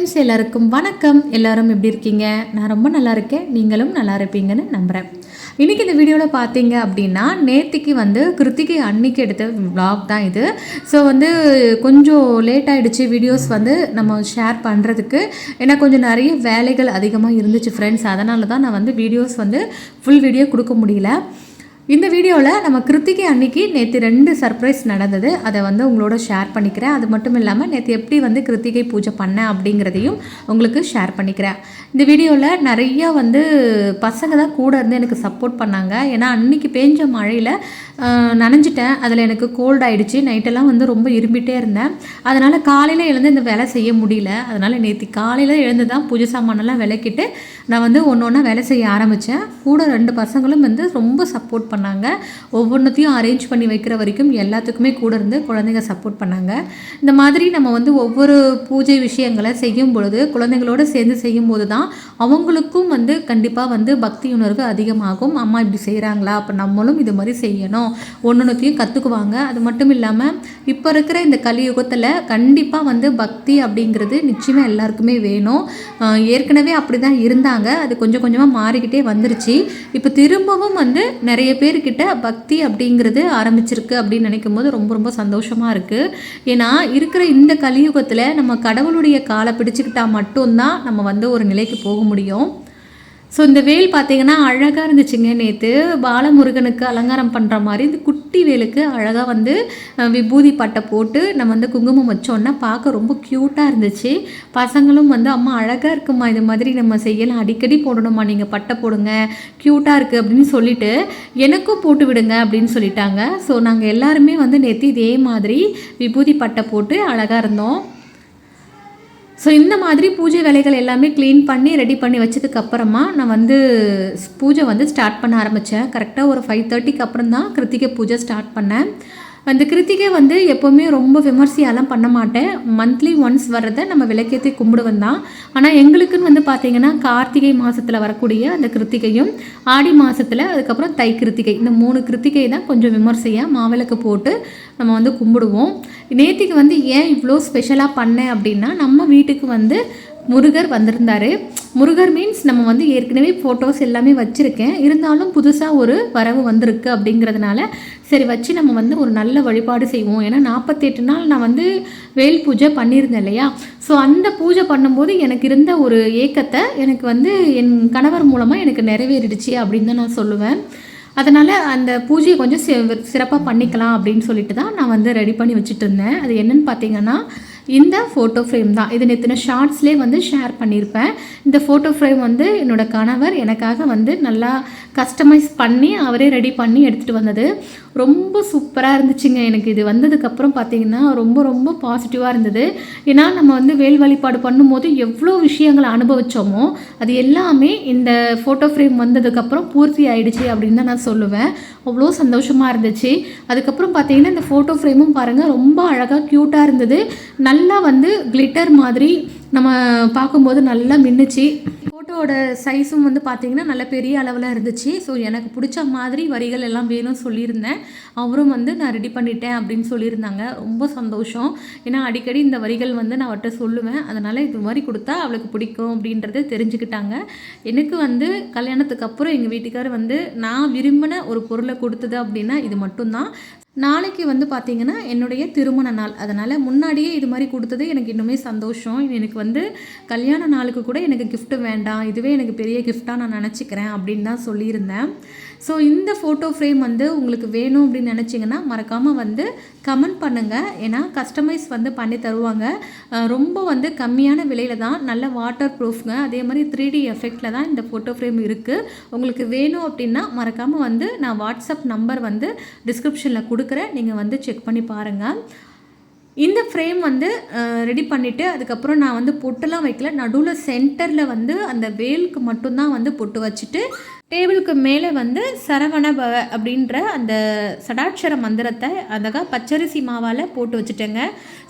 Friends எல்லாருக்கும் வணக்கம். எல்லாரும் எப்படி இருக்கீங்க? நான் ரொம்ப நல்லா இருக்கேன். நீங்களும் நல்லா இருப்பீங்கன்னு நம்புகிறேன் இன்றைக்கி இந்த வீடியோவில் பார்த்தீங்க அப்படின்னா நேற்றுக்கு வந்து கிருத்திகை அன்னைக்கு எடுத்த விளாக் தான் இது. ஸோ வந்து கொஞ்சம் லேட் ஆகிடுச்சு வீடியோஸ் வந்து நம்ம ஷேர் பண்ணுறதுக்கு ஏன்னா கொஞ்சம் நிறைய வேலைகள் அதிகமாக இருந்துச்சு ஃப்ரெண்ட்ஸ் அதனால தான் நான் வந்து வீடியோஸ் வந்து ஃபுல் வீடியோ கொடுக்க முடியல. இந்த வீடியோவில் நம்ம கிருத்திகை அன்னைக்கு நேற்று ரெண்டு சர்ப்ரைஸ் நடந்தது. அதை வந்து உங்களோட ஷேர் பண்ணிக்கிறேன். அது மட்டும் இல்லாமல் நேற்று எப்படி வந்து கிருத்திகை பூஜை பண்ணேன் அப்படிங்கிறதையும் உங்களுக்கு ஷேர் பண்ணிக்கிறேன். இந்த வீடியோவில் நிறைய வந்து பசங்க தான் கூட இருந்து எனக்கு சப்போர்ட் பண்ணாங்க. ஏன்னா அன்னைக்கு பேஞ்ச மழையில் நனைஞ்சிட்டேன். அதில் எனக்கு கோல்ட் ஆகிடுச்சி நைட்டெல்லாம் வந்து ரொம்ப இரும்பிட்டே இருந்தேன். அதனால் காலையில் எழுந்து இந்த வேலை செய்ய முடியல. அதனால் நேற்று காலையில் எழுந்து தான் பூஜை சாமானெல்லாம் விளக்கிட்டு நான் வந்து ஒன்று ஒன்றா வேலை செய்ய ஆரம்பித்தேன் கூட ரெண்டு பசங்களும் வந்து ரொம்ப சப்போர்ட் பண்ணாங்க. ஒவ்வொன்றத்தையும் அரேஞ்ச் பண்ணி வைக்கிற வரைக்கும் எல்லாத்துக்குமே கூட இருந்து குழந்தைங்க சப்போர்ட் பண்ணாங்க. இந்த மாதிரி நம்ம வந்து ஒவ்வொரு பூஜை விஷயங்களை செய்யும் பொழுது குழந்தைங்களோட சேர்ந்து செய்யும் போது தான் அவங்களுக்கும் வந்து கண்டிப்பாக வந்து பக்தி உணர்வு அதிகமாகும். அம்மா இப்படி செய்கிறாங்களா அப்போ நம்மளும் இது மாதிரி செய்யணும். ஒன்றுத்தையும் கற்றுக்குவாங்க அது மட்டும் இல்லாமல் இப்போ இருக்கிற இந்த கலியுகத்தில் கண்டிப்பாக வந்து பக்தி அப்படிங்கிறது நிச்சயமாக எல்லாருக்குமே வேணும். ஏற்கனவே அப்படி தான் இருந்தாங்க. அது கொஞ்சம் கொஞ்சமாக மாறிக்கிட்டே வந்துருச்சு. இப்போ திரும்பவும் வந்து நிறைய பேர்கிட்ட பக்தி அப்படிங்கிறது ஆரம்பிச்சிருக்கு அப்படின்னு நினைக்கும் போது ரொம்ப ரொம்ப சந்தோஷமாக இருக்குது ஏன்னா இருக்கிற இந்த கலியுகத்தில் நம்ம கடவுளுடைய காலை பிடிச்சிக்கிட்டால் மட்டும்தான் நம்ம வந்து ஒரு நிலைக்கு போக முடியும். ஸோ இந்த வேல் பார்த்தீங்கன்னா அழகாக இருந்துச்சுங்க நேற்று பாலமுருகனுக்கு அலங்காரம் பண்ணுற மாதிரி இந்த குட்டி வேலுக்கு அழகாக வந்து விபூதி பட்டை போட்டு நம்ம வந்து குங்குமம் வச்சோன்னா பார்க்க ரொம்ப க்யூட்டாக இருந்துச்சு. பசங்களும் வந்து அம்மா அழகாக இருக்குமா? இது மாதிரி நம்ம செய்யலாம். அடிக்கடி போடணுமா? நீங்கள் பட்டை போடுங்க. க்யூட்டாக இருக்குது அப்படின்னு சொல்லிட்டு எனக்கும் போட்டு விடுங்க அப்படின்னு சொல்லிட்டாங்க. ஸோ நாங்கள் எல்லாருமே வந்து நேற்று இதே மாதிரி விபூதி பட்டை போட்டு அழகாக இருந்தோம். ஸோ இந்த மாதிரி பூஜை வேலைகள் எல்லாமே க்ளீன் பண்ணி ரெடி பண்ணி வச்சதுக்கு அப்புறமா நான் வந்து பூஜை வந்து ஸ்டார்ட் பண்ண ஆரம்பித்தேன் கரெக்டாக ஒரு ஃபைவ் தேர்ட்டிக்கு அப்புறம் தான் கிருத்திகை பூஜை ஸ்டார்ட் பண்ணேன். அந்த கிருத்திகை வந்து எப்போவுமே ரொம்ப விமர்சையாலாம் பண்ண மாட்டேன். மந்த்லி ஒன்ஸ் வர்றதை நம்ம விளக்கியத்தை கும்பிடுவோம் தான். ஆனால் எங்களுக்குன்னு வந்து பார்த்தீங்கன்னா கார்த்திகை மாதத்தில் வரக்கூடிய அந்த கிருத்திகையும் ஆடி மாதத்தில் அதுக்கப்புறம் தை கிருத்திகை. இந்த மூணு கிருத்திகை தான் கொஞ்சம் விமர்சையாக மாவிளக்கு போட்டு நம்ம வந்து கும்பிடுவோம். நேத்திக்கு வந்து ஏன் இவ்வளோ ஸ்பெஷலாக பண்ணேன் அப்படின்னா நம்ம வீட்டுக்கு வந்து முருகர் வந்திருந்தார். முருகர் மீன்ஸ் நம்ம வந்து ஏற்கனவே ஃபோட்டோஸ் எல்லாமே வச்சுருக்கேன். இருந்தாலும் புதுசாக ஒரு வரவு வந்திருக்கு அப்படிங்கிறதுனால சரி வச்சு நம்ம வந்து ஒரு நல்ல வழிபாடு செய்வோம். ஏன்னா நாற்பத்தெட்டு நாள் நான் வந்து வேல் பூஜை பண்ணியிருந்தேன் இல்லையா? ஸோ அந்த பூஜை பண்ணும்போது எனக்கு இருந்த ஒரு ஏக்கத்தை எனக்கு வந்து என் கணவர் மூலமாக எனக்கு நிறைவேறிடுச்சு அப்படின்னு தான் நான் சொல்லுவேன். அதனால் அந்த பூஜையை கொஞ்சம் சிறப்பாக பண்ணிக்கலாம் அப்படின்னு சொல்லிட்டு தான் நான் வந்து ரெடி பண்ணி வச்சுட்டு இருந்தேன். அது என்னென்னு பார்த்தீங்கன்னா இந்த ஃபோட்டோ ஃப்ரேம் தான். இது நேற்று ஷார்ட்ஸ்லேயே வந்து ஷேர் பண்ணியிருப்பேன் இந்த ஃபோட்டோ ஃப்ரேம் வந்து என்னோட கணவர் எனக்காக வந்து நல்லா கஸ்டமைஸ் பண்ணி அவரே ரெடி பண்ணி எடுத்துகிட்டு வந்தது. ரொம்ப சூப்பராக இருந்துச்சுங்க. எனக்கு இது வந்ததுக்கப்புறம் பார்த்தீங்கன்னா ரொம்ப ரொம்ப பாசிட்டிவாக இருந்தது. ஏன்னா நம்ம வந்து வேல் வழிபாடு பண்ணும்போது எவ்வளோ விஷயங்களை அனுபவிச்சோமோ அது எல்லாமே இந்த ஃபோட்டோ ஃப்ரேம் வந்ததுக்கப்புறம் பூர்த்தி ஆயிடுச்சு அப்படின்னு தான் நான் சொல்லுவேன். அவ்வளோ சந்தோஷமாக இருந்துச்சு. அதுக்கப்புறம் பார்த்தீங்கன்னா இந்த ஃபோட்டோ ஃப்ரேமும் பாருங்கள் ரொம்ப அழகாக க்யூட்டாக இருந்தது. நல்லா வந்து கிளிட்டர் மாதிரி நம்ம பார்க்கும்போது நல்லா மின்னுச்சு. ஃபோட்டோவோட சைஸும் வந்து பார்த்தீங்கன்னா நல்ல பெரிய அளவில் இருந்துச்சு. ஸோ எனக்கு பிடிச்ச மாதிரி வரிகள் எல்லாம் வேணும்னு சொல்லியிருந்தேன். அவரும் வந்து நான் ரெடி பண்ணிட்டேன் அப்படின்னு சொல்லியிருந்தாங்க. ரொம்ப சந்தோஷம். ஏன்னா அடிக்கடி இந்த வரிகள் வந்து நான் அவர்கிட்ட சொல்லுவேன். அதனால் இது மாதிரி கொடுத்தா அவளுக்கு பிடிக்கும் அப்படின்றத தெரிஞ்சுக்கிட்டாங்க. எனக்கு வந்து கல்யாணத்துக்கு அப்புறம் எங்கள் வீட்டுக்காரர் வந்து நான் விரும்பின ஒரு பொருளை கொடுத்தது அப்படின்னா இது மட்டும்தான். நாளைக்கு வந்து பார்த்தீங்கன்னா என்னுடைய திருமண நாள். அதனால் முன்னாடியே இது மாதிரி கொடுத்தது எனக்கு இன்னுமே சந்தோஷம். எனக்கு வந்து கல்யாண நாளுக்கு கூட எனக்கு கிஃப்ட்டு வேண்டாம். இதுவே எனக்கு பெரிய கிஃப்டாக நான் நினச்சிக்கிறேன் அப்படின்னு தான் சொல்லியிருந்தேன். ஸோ இந்த ஃபோட்டோ ஃப்ரேம் வந்து உங்களுக்கு வேணும் அப்படின்னு நினச்சிங்கன்னா மறக்காமல் வந்து கமெண்ட் பண்ணுங்கள் ஏன்னா கஸ்டமைஸ் வந்து பண்ணி தருவாங்க. ரொம்ப வந்து கம்மியான விலையில் தான் நல்ல வாட்டர் ப்ரூஃப்ங்க அதே மாதிரி த்ரீ டி எஃபெக்டில் தான் இந்த ஃபோட்டோ ஃப்ரேம் இருக்குது உங்களுக்கு வேணும் அப்படின்னா மறக்காமல் வந்து நான் வாட்ஸ்அப் நம்பர் வந்து டிஸ்கிரிப்ஷனில் கொடுக்குறேன். நீங்கள் வந்து செக் பண்ணி பாருங்கள் இந்த ஃப்ரேம் வந்து ரெடி பண்ணிவிட்டு அதுக்கப்புறம் நான் வந்து பொட்டெல்லாம் வைக்கல. நடுவில் சென்டரில் வந்து அந்த வேலுக்கு மட்டும்தான் வந்து பொட்டு வச்சுட்டு டேபிளுக்கு மேலே வந்து சரவண பவ அப்படின்ற அந்த சடாட்சர மந்திரத்தை அதக பச்சரிசி மாவால் போட்டு வச்சுட்டேங்க.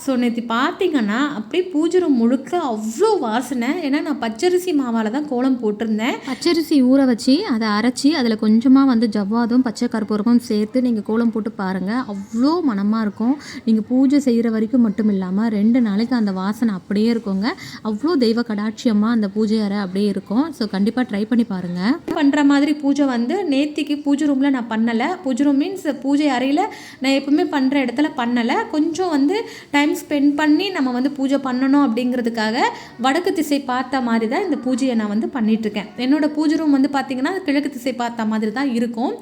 ஸோ நேற்று பார்த்தீங்கன்னா அப்படியே பூஜை முழுக்க அவ்வளோ வாசனை. ஏன்னா நான் பச்சரிசி மாவால் தான் கோலம் போட்டிருந்தேன். பச்சரிசி ஊற வச்சு அதை அரைச்சி அதில் கொஞ்சமாக வந்து ஜவ்வாதும் பச்சை கற்பூரமும் சேர்த்து நீங்கள் கோலம் போட்டு பாருங்கள் அவ்வளோ மணமாக இருக்கும். நீங்கள் பூஜை செய்கிற வரைக்கும் மட்டும் இல்லாமல் ரெண்டு நாளைக்கு அந்த வாசனை அப்படியே இருக்குங்க. அவ்வளோ தெய்வ கடாட்சியமாக அந்த பூஜை அறை அப்படியே இருக்கும். ஸோ கண்டிப்பாக ட்ரை பண்ணி பாருங்கள் பண்ணுற மாதிரி பூஜை வந்து நேத்திக்கு பூஜை ரூமில் நான் பண்ணலை. பூஜை ரூம் மீன்ஸ் பூஜை அறையில் நான் எப்பவுமே பண்ணுற இடத்துல பண்ணலை. கொஞ்சம் வந்து டைம் ஸ்பெண்ட் பண்ணி நம்ம வந்து பூஜை பண்ணணும் அப்படிங்கிறதுக்காக வடக்கு திசை பார்த்த மாதிரி தான் இந்த பூஜையை நான் வந்து பண்ணிகிட்ருக்கேன் என்னோடய பூஜை ரூம் வந்து பார்த்திங்கன்னா கிழக்கு திசை பார்த்த மாதிரி தான் இருக்கும்.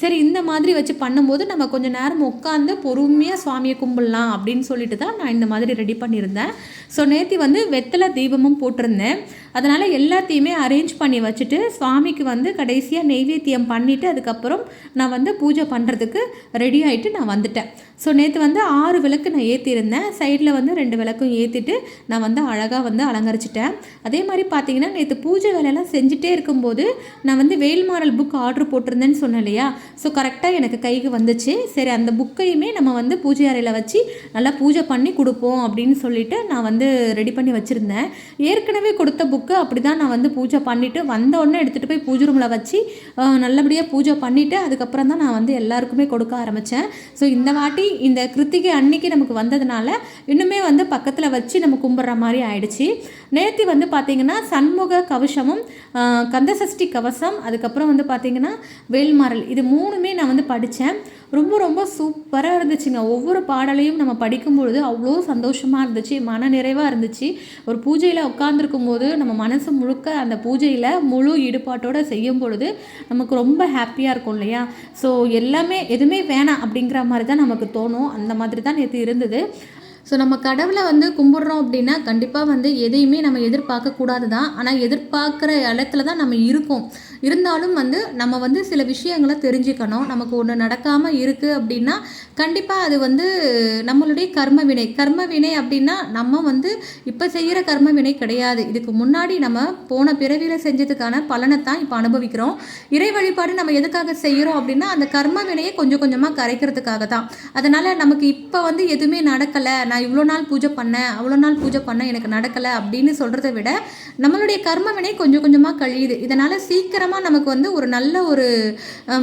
சரி இந்த மாதிரி வச்சு பண்ணும்போது நம்ம கொஞ்சம் நேரம் உட்காந்து பொறுமையாக சுவாமியை கும்பிடலாம் அப்படின்னு சொல்லிட்டு தான் நான் இந்த மாதிரி ரெடி பண்ணியிருந்தேன். ஸோ நேத்தி வந்து வெத்தலை தீபமும் போட்டிருந்தேன். அதனால் எல்லாத்தையுமே அரேஞ்ச் பண்ணி வச்சுட்டு சுவாமிக்கு வந்து கடைசியாக நெய்வேத்தியம் பண்ணிவிட்டு அதுக்கப்புறம் நான் வந்து பூஜை பண்ணுறதுக்கு ரெடி ஆகிட்டு நான் வந்துட்டேன். ஸோ நேற்று வந்து ஆறு விளக்கு நான் ஏற்றிருந்தேன் சைடில் வந்து ரெண்டு விளக்கும் ஏற்றிட்டு நான் வந்து அழகாக வந்து அலங்கரிச்சிட்டேன். அதே மாதிரி பார்த்தீங்கன்னா நேற்று பூஜை வேலையெல்லாம் செஞ்சுட்டே இருக்கும்போது நான் வந்து வேல்மாரல் புக் ஆர்டர் போட்டிருந்தேன்னு சொன்னேன் இல்லையா? ஸோ கரெக்டாக எனக்கு கைக்கு வந்துச்சு. சரி அந்த புக்கையுமே நம்ம வந்து பூஜை அறையில் வச்சு நல்லா பூஜை பண்ணி கொடுப்போம் அப்படின்னு சொல்லிட்டு நான் வந்து ரெடி பண்ணி வச்சுருந்தேன். ஏற்கனவே கொடுத்த புக்கு அப்படி தான் நான் வந்து பூஜை பண்ணிவிட்டு வந்த உடனே எடுத்துகிட்டு போய் பூஜை ரூமில் வச்சு வச்சு நல்லபடியாக பூஜை பண்ணிவிட்டு அதுக்கப்புறம் தான் நான் வந்து எல்லாருக்குமே கொடுக்க ஆரம்பித்தேன் ஸோ இந்த வாட்டி இந்த கிருத்திகை அன்னைக்கு நமக்கு வந்ததுனால இன்னுமே வந்து பக்கத்தில் வச்சு நம்ம கும்பிட்ற மாதிரி ஆயிடுச்சு. நேத்தி வந்து பார்த்திங்கன்னா சண்முக கவசமும் கந்தசஷ்டி கவசம் அதுக்கப்புறம் வந்து பார்த்திங்கன்னா வேல்மாறல். இது மூணுமே நான் வந்து படித்தேன் ரொம்ப ரொம்ப சூப்பராக இருந்துச்சுங்க. ஒவ்வொரு பாடலையும் நம்ம படிக்கும் பொழுது அவ்வளோ சந்தோஷமாக இருந்துச்சு மன நிறைவாக இருந்துச்சு. ஒரு பூஜையில் உட்காந்துருக்கும் போது நம்ம மனசு முழுக்க அந்த பூஜையில் முழு ஈடுபாட்டோடு செய்யும் பொழுது நமக்கு ரொம்ப ஹாப்பியாக இருக்கும் இல்லையா? ஸோ எல்லாமே எதுவுமே வேணாம் அப்படிங்கிற மாதிரி தான் நமக்கு தோணும். அந்த மாதிரி தான் நேற்று இருந்தது. ஸோ நம்ம கடவுளை வந்து கும்பிட்றோம் அப்படின்னா கண்டிப்பாக வந்து எதையுமே நம்ம எதிர்பார்க்க கூடாது தான் ஆனால் எதிர்பார்க்குற இடத்துல தான் நம்ம இருக்கோம். இருந்தாலும் வந்து நம்ம வந்து சில விஷயங்களை தெரிஞ்சுக்கணும். நமக்கு ஒன்று நடக்காமல் இருக்குது அப்படின்னா கண்டிப்பாக அது வந்து நம்மளுடைய கர்ம வினை. கர்ம வினை அப்படின்னா நம்ம வந்து இப்போ செய்கிற கர்ம வினை கிடையாது. இதுக்கு முன்னாடி நம்ம போன பிறவியில் செஞ்சதுக்கான பலனை தான் இப்போ அனுபவிக்கிறோம். இறை வழிபாடு நம்ம எதுக்காக செய்கிறோம் அப்படின்னா அந்த கர்ம வினையை கொஞ்சம் கொஞ்சமாக கரைக்கிறதுக்காக தான் அதனால் நமக்கு இப்போ வந்து எதுவுமே நடக்கலை நான் இவ்வளோ நாள் பூஜை பண்ணேன் அவ்வளோ நாள் பூஜை பண்ணேன் எனக்கு நடக்கலை அப்படின்னு சொல்கிறத விட நம்மளுடைய கர்ம வினை கொஞ்சம் கொஞ்சமாக கழியுது. இதனால் சீக்கிரமாக நமக்கு வந்து ஒரு நல்ல ஒரு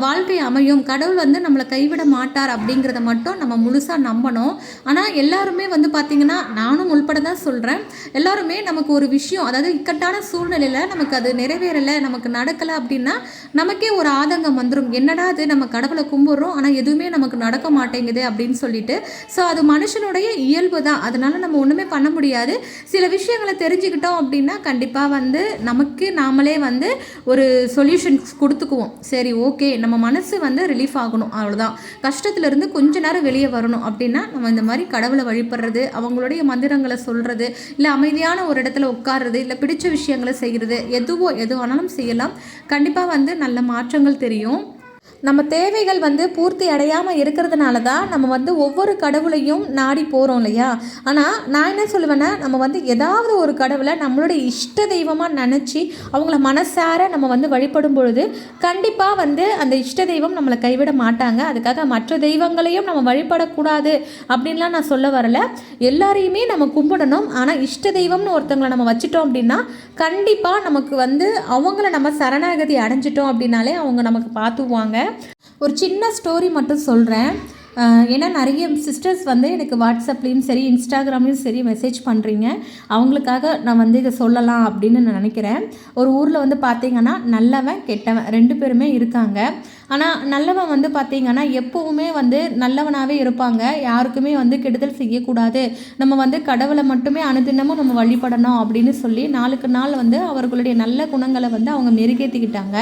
வாழ்க்கை அமையும். கடவுள் வந்து நம்மளை கைவிட மாட்டார் அப்படிங்கிறத மட்டும் நம்ம முழுசாக நம்பணும். ஆனால் எல்லாருமே வந்து பார்த்திங்கன்னா நானும் உள்பட தான் சொல்கிறேன் எல்லாருமே நமக்கு ஒரு விஷயம் அதாவது இக்கட்டான சூழ்நிலையில் நமக்கு அது நிறைவேறலை நமக்கு நடக்கலை அப்படின்னா நமக்கே ஒரு ஆதங்கம் வந்துடும் என்னடா அது நம்ம கடவுளை கும்பிட்றோம் ஆனால் எதுவுமே நமக்கு நடக்க மாட்டேங்குது அப்படின்னு சொல்லிட்டு. ஸோ அது மனுஷனுடைய இயல்பு தான். அதனால நம்ம ஒன்றுமே பண்ண முடியாது. சில விஷயங்களை தெரிஞ்சுக்கிட்டோம் அப்படின்னா கண்டிப்பாக வந்து நமக்கு நாமளே வந்து ஒரு சொல்யூஷன்ஸ் கொடுத்துக்குவோம். சரி ஓகே நம்ம மனசு வந்து ரிலீஃப் ஆகணும். அவ்வளோதான் கஷ்டத்துலேருந்து கொஞ்ச நேரம் வெளியே வரணும் அப்படின்னா நம்ம இந்த மாதிரி கடவுளை வழிபடுறது அவங்களுடைய மந்திரங்களை சொல்கிறது இல்லை அமைதியான ஒரு இடத்துல உட்கார்றது இல்லை பிடிச்ச விஷயங்களை செய்கிறது எதுவோ எது வேணாலும் செய்யலாம். கண்டிப்பாக வந்து நல்ல மாற்றங்கள் தெரியும். நம்ம தேவைகள் வந்து பூர்த்தி அடையாமல் இருக்கிறதுனால தான் நம்ம வந்து ஒவ்வொரு கடவுளையும் நாடி போகிறோம் இல்லையா? ஆனால் நான் என்ன சொல்லுவேன்னா நம்ம வந்து ஏதாவது ஒரு கடவுளை நம்மளுடைய இஷ்ட தெய்வமாக நினச்சி அவங்கள மனசார நம்ம வந்து வழிபடும் பொழுது கண்டிப்பாக வந்து அந்த இஷ்ட தெய்வம் நம்மளை கைவிட மாட்டாங்க. அதுக்காக மற்ற தெய்வங்களையும் நம்ம வழிபடக்கூடாது அப்படின்லாம் நான் சொல்ல வரல. எல்லாரையுமே நம்ம கும்பிடணும். ஆனால் இஷ்ட தெய்வம்னு ஒருத்தவங்களை நம்ம வச்சுட்டோம் அப்படின்னா கண்டிப்பாக நமக்கு வந்து அவங்கள நம்ம சரணாகதி அடைஞ்சிட்டோம் அப்படின்னாலே அவங்க நமக்கு பார்த்துவாங்க ஒரு சின்ன ஸ்டோரி மட்டும் சொல்கிறேன் ஏன்னா நிறைய சிஸ்டர்ஸ் வந்து எனக்கு வாட்ஸ்அப்லேயும் சரி இன்ஸ்டாகிராம்லேயும் சரி மெசேஜ் பண்ணுறீங்க அவங்களுக்காக நான் வந்து இதை சொல்லலாம் அப்படின்னு நான் நினைக்கிறேன். ஒரு ஊரில் வந்து பார்த்தீங்கன்னா நல்லவன் கெட்டவன் ரெண்டு பேருமே இருக்காங்க. ஆனால் நல்லவன் வந்து பார்த்தீங்கன்னா எப்போவுமே வந்து நல்லவனாகவே இருப்பாங்க. யாருக்குமே வந்து கெடுதல் செய்யக்கூடாது. நம்ம வந்து கடவுளை மட்டுமே அனுதினமும் நம்ம வழிபடணும் அப்படின்னு சொல்லி நாளுக்கு நாள் வந்து அவர்களுடைய நல்ல குணங்களை வந்து அவங்க மெருகேற்றிக்கிட்டாங்க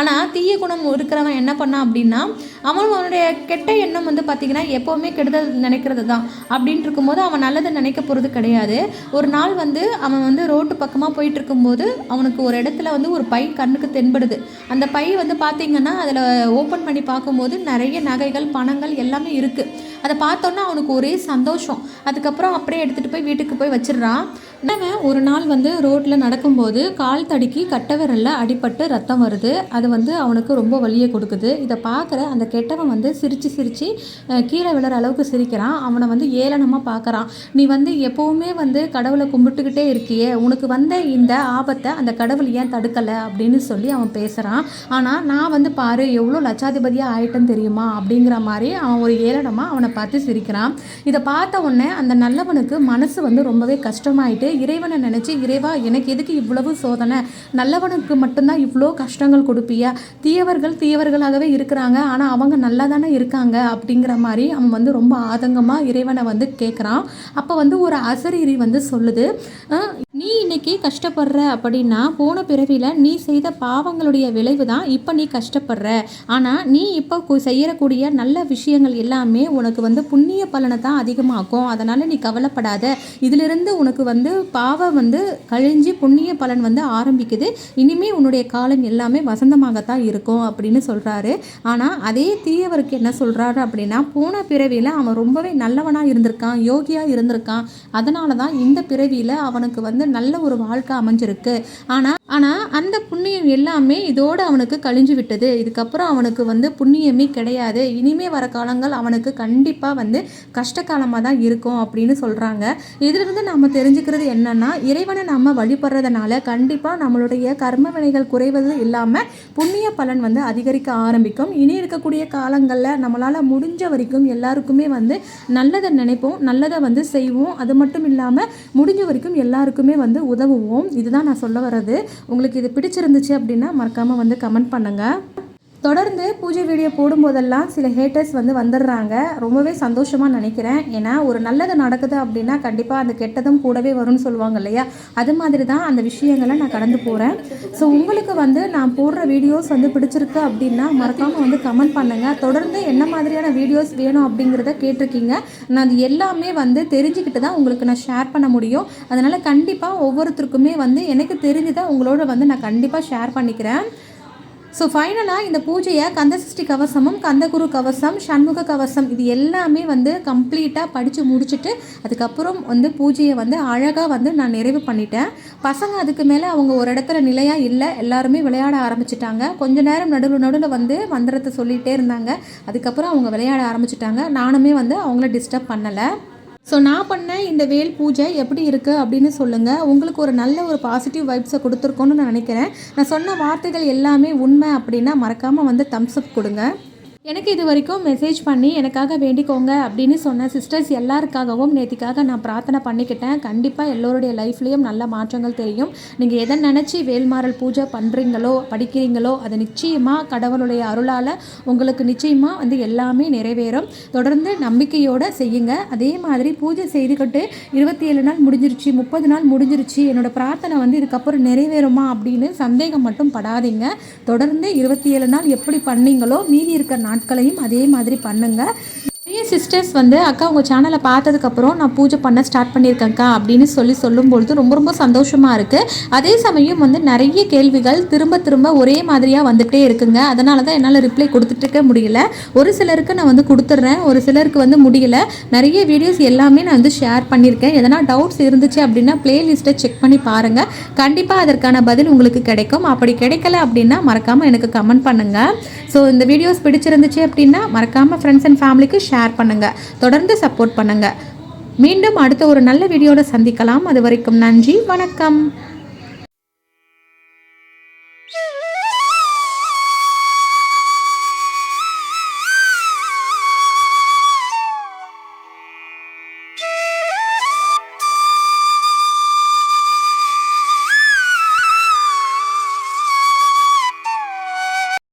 ஆனால் தீய குணம் இருக்கிறவன் என்ன பண்ணான் அப்படின்னா அவன் அவனுடைய கெட்ட எண்ணம் வந்து பார்த்திங்கன்னா எப்போவுமே கெடுதல் நினைக்கிறது தான். அப்படின்ட்டு இருக்கும்போது அவன் நல்லதை நினைக்க போகிறது கிடையாது. ஒரு நாள் வந்து அவன் வந்து ரோட்டு பக்கமாக போயிட்டு இருக்கும்போது அவனுக்கு ஒரு இடத்துல வந்து ஒரு பை கண்ணுக்கு தென்படுது. அந்த பை வந்து பார்த்திங்கன்னா அதில் ஓப்பன் பண்ணி பார்க்கும்போது நிறைய நகைகள் பணங்கள் எல்லாமே இருக்குது அதை பார்த்தோன்னா அவனுக்கு ஒரே சந்தோஷம். அதுக்கப்புறம் அப்படியே எடுத்துகிட்டு போய் வீட்டுக்கு போய் வச்சிடுறான். என்னவன் ஒரு நாள் வந்து ரோட்டில் நடக்கும்போது கால் தடுக்கி கட்ட விரலில் அடிபட்டு ரத்தம் வருது. அது வந்து அவனுக்கு ரொம்ப வலியை கொடுக்குது. இதை பார்க்குற அந்த கெட்டவன் வந்து சிரித்து சிரித்து கீழே விழுற அளவுக்கு சிரிக்கிறான். அவனை வந்து ஏளனமாக பார்க்குறான். நீ வந்து எப்போவுமே வந்து கடவுளை கும்பிட்டுக்கிட்டே இருக்கியே. உனக்கு வந்த இந்த ஆபத்தை அந்த கடவுள் ஏன் தடுக்கலை? அப்படின்னு சொல்லி அவன் பேசுகிறான் ஆனால் நான் வந்து பாரு எவ்வளோ லட்சாதிபதியாக ஆயிட்டேன்னு தெரியுமா? அப்படிங்கிற மாதிரி அவன் ஒரு ஏளனமாக அவனை பார்த்து சிரிக்கிறான். இதை பார்த்த உடனே அந்த நல்லவனுக்கு மனசு வந்து ரொம்பவே கஷ்டமாயிட்டு இறைவனை நினச்சி இறைவா எனக்கு எதுக்கு இவ்வளவு சோதனை? நல்லவனுக்கு மட்டும்தான் இவ்வளோ கஷ்டங்கள் கொடுப்பியா? தீயவர்கள் தீயவர்களாகவே இருக்கிறாங்க. ஆனால் அவங்க நல்லா தானே இருக்காங்க. அப்படிங்கிற மாதிரி அவன் வந்து ரொம்ப ஆதங்கமாக இறைவனை வந்து கேட்குறான் அப்போ வந்து ஒரு அசரீரி வந்து சொல்லுது நீ இன்னைக்கு கஷ்டப்படுற அப்படின்னா போன பிறவியில் நீ செய்த பாவங்களுடைய விளைவு தான் இப்போ நீ கஷ்டப்படுற. ஆனால் நீ இப்போ செய்யக்கூடிய நல்ல விஷயங்கள் எல்லாமே உனக்கு வந்து புண்ணிய பலனை தான் அதிகமாக்கும். அதனால் நீ கவலைப்படாத. இதிலிருந்து உனக்கு வந்து பாவம் வந்து கழிஞ்சு புண்ணிய பலன் வந்து ஆரம்பிக்குது. இனிமே உன்னுடைய காலம் எல்லாமே வசந்தமாகத்தான் இருக்கும் அப்படின்னு சொல்கிறாரு ஆனால் அதே தீயவருக்கு என்ன சொல்கிறாரு அப்படின்னா போன பிறவியில் அவன் ரொம்பவே நல்லவனாக இருந்திருக்கான் யோகியாக இருந்திருக்கான். அதனால தான் இந்த பிறவியில் அவனுக்கு வந்து நல்ல ஒரு வாழ்க்கை அமைஞ்சிருக்கு. ஆனால் ஆனால் அந்த புண்ணியம் எல்லாமே இதோடு அவனுக்கு கழிஞ்சு விட்டது. இதுக்கப்புறம் அவனுக்கு வந்து புண்ணியமே கிடையாது. இனிமே வர காலங்கள் அவனுக்கு கண்டிப்பாக வந்து கஷ்ட காலமாக தான் இருக்கும் அப்படின்னு சொல்கிறாங்க இதிலிருந்து நம்ம தெரிஞ்சுக்கிறது என்னன்னா இறைவனை நம்ம வழிபடுறதுனால கண்டிப்பாக நம்மளுடைய கர்ம வினைகள் குறைவது இல்லாமல் புண்ணிய பலன் வந்து அதிகரிக்க ஆரம்பிக்கும். இனி இருக்கக்கூடிய காலங்களில் நம்மளால் முடிஞ்ச வரைக்கும் எல்லாருக்குமே வந்து நல்லதை நினைப்போம் நல்லதை வந்து செய்வோம். அது மட்டும் இல்லாமல் முடிஞ்ச வரைக்கும் எல்லாருக்குமே வந்து உதவுவோம். இதுதான் நான் சொல்ல வர்றது. உங்களுக்கு இது பிடிச்சிருந்துச்சு அப்படின்னா மறக்காமல் வந்து கமெண்ட் பண்ணுங்கள் தொடர்ந்து பூஜை வீடியோ போடும்போதெல்லாம் சில ஹேட்டர்ஸ் வந்து வந்துடுறாங்க. ரொம்பவே சந்தோஷமாக நினைக்கிறேன். ஏன்னா ஒரு நல்லது நடக்குது அப்படின்னா கண்டிப்பாக அந்த கெட்டதும் கூடவே வரும்னு சொல்லுவாங்க இல்லையா? அது மாதிரி தான் அந்த விஷயங்களை நான் கடந்து போகிறேன் ஸோ உங்களுக்கு வந்து நான் போடுற வீடியோஸ் வந்து பிடிச்சிருக்கு அப்படின்னா மறக்காமல் வந்து கமெண்ட் பண்ணுங்கள் தொடர்ந்து என்ன மாதிரியான வீடியோஸ் வேணும் அப்படிங்கிறத கேட்டிருக்கீங்க. நான் அது எல்லாமே வந்து தெரிஞ்சுக்கிட்டு தான் உங்களுக்கு நான் ஷேர் பண்ண முடியும். அதனால் கண்டிப்பாக ஒவ்வொருத்தருக்குமே வந்து எனக்கு தெரிஞ்சதை உங்களோட வந்து நான் கண்டிப்பாக ஷேர் பண்ணிக்கிறேன். ஸோ ஃபைனலாக இந்த பூஜையை கந்தசஷ்டி கவசமும் கந்தகுரு கவசம் சண்முக கவசம் இது எல்லாமே வந்து கம்ப்ளீட்டாக படித்து முடிச்சுட்டு அதுக்கப்புறம் வந்து பூஜையை வந்து அழகாக வந்து நான் நிறைவு பண்ணிட்டேன். பசங்க அதுக்கு மேலே அவங்க ஒரு இடத்துல நிலையாக இல்லை எல்லாருமே விளையாட ஆரம்பிச்சிட்டாங்க. கொஞ்ச நேரம் நடுவில் நடுவில் வந்து மந்திரத்தை சொல்லிகிட்டே இருந்தாங்க. அதுக்கப்புறம் அவங்க விளையாட ஆரம்பிச்சிட்டாங்க. நானுமே வந்து அவங்கள டிஸ்டர்ப் பண்ணலை. ஸோ நான் பண்ண இந்த வேல் பூஜை எப்படி இருக்குது அப்படின்னு சொல்லுங்கள் உங்களுக்கு ஒரு நல்ல ஒரு பாசிட்டிவ் வைப்ஸை கொடுத்துருக்கோன்னு நான் நினைக்கிறேன். நான் சொன்ன வார்த்தைகள் எல்லாமே உண்மை அப்படின்னா மறக்காமல் வந்து தம்ஸ் அப் கொடுங்க. எனக்கு இது வரைக்கும் மெசேஜ் பண்ணி எனக்காக வேண்டிக்கோங்க அப்படின்னு சொன்ன சிஸ்டர்ஸ் எல்லாருக்காகவும் நேத்திக்காக நான் பிரார்த்தனை பண்ணிக்கிட்டேன். கண்டிப்பாக எல்லோருடைய லைஃப்லேயும் நல்ல மாற்றங்கள் தெரியும். நீங்கள் எதை நினச்சி வேல்மாறல் பூஜை பண்ணுறீங்களோ படிக்கிறீங்களோ அது நிச்சயமாக கடவுளுடைய அருளால் உங்களுக்கு நிச்சயமாக வந்து எல்லாமே நிறைவேறும். தொடர்ந்து நம்பிக்கையோடு செய்யுங்க. அதே மாதிரி பூஜை செய்துக்கிட்டு இருபத்தி ஏழு நாள் முடிஞ்சிருச்சு முப்பது நாள் முடிஞ்சிருச்சு என்னோடய பிரார்த்தனை வந்து இதுக்கப்புறம் நிறைவேறுமா அப்படின்னு சந்தேகம் மட்டும் படாதீங்க. தொடர்ந்து இருபத்தி ஏழு நாள் எப்படி பண்ணீங்களோ மீதி இருக்க நாட்களையும் அதே மாதிரி பண்ணுங்க. நிறைய சிஸ்டர்ஸ் வந்து அக்கா உங்கள் சேனலை பார்த்ததுக்கப்புறம் நான் பூஜை பண்ண ஸ்டார்ட் பண்ணியிருக்கேன்க்கா அப்படின்னு சொல்லி சொல்லும்பொழுது ரொம்ப ரொம்ப சந்தோஷமாக இருக்குது அதே சமயம் வந்து நிறைய கேள்விகள் திரும்ப திரும்ப ஒரே மாதிரியாக வந்துகிட்டே இருக்குங்க. அதனால தான் என்னால் ரிப்ளை கொடுத்துட்டுருக்க முடியல. ஒரு சிலருக்கு நான் வந்து கொடுத்துட்றேன் ஒரு சிலருக்கு வந்து முடியல. நிறைய வீடியோஸ் எல்லாமே நான் வந்து ஷேர் பண்ணியிருக்கேன். எதனா டவுட்ஸ் இருந்துச்சு அப்படின்னா பிளேலிஸ்ட்டை செக் பண்ணி பாருங்கள் கண்டிப்பாக அதற்கான பதில் உங்களுக்கு கிடைக்கும். அப்படி கிடைக்கல அப்படின்னா மறக்காமல் எனக்கு கமெண்ட் பண்ணுங்கள் ஸோ இந்த வீடியோஸ் பிடிச்சிருந்துச்சு அப்படின்னா மறக்காமல் ஃப்ரெண்ட்ஸ் அண்ட் ஃபேமிலிக்கு ஷேர் ஷேர் பண்ணுங்கள் தொடர்ந்து சப்போர்ட் பண்ணுங்கள் மீண்டும் அடுத்த ஒரு நல்ல வீடியோட சந்திக்கலாம். அது வரைக்கும் நன்றி வணக்கம்.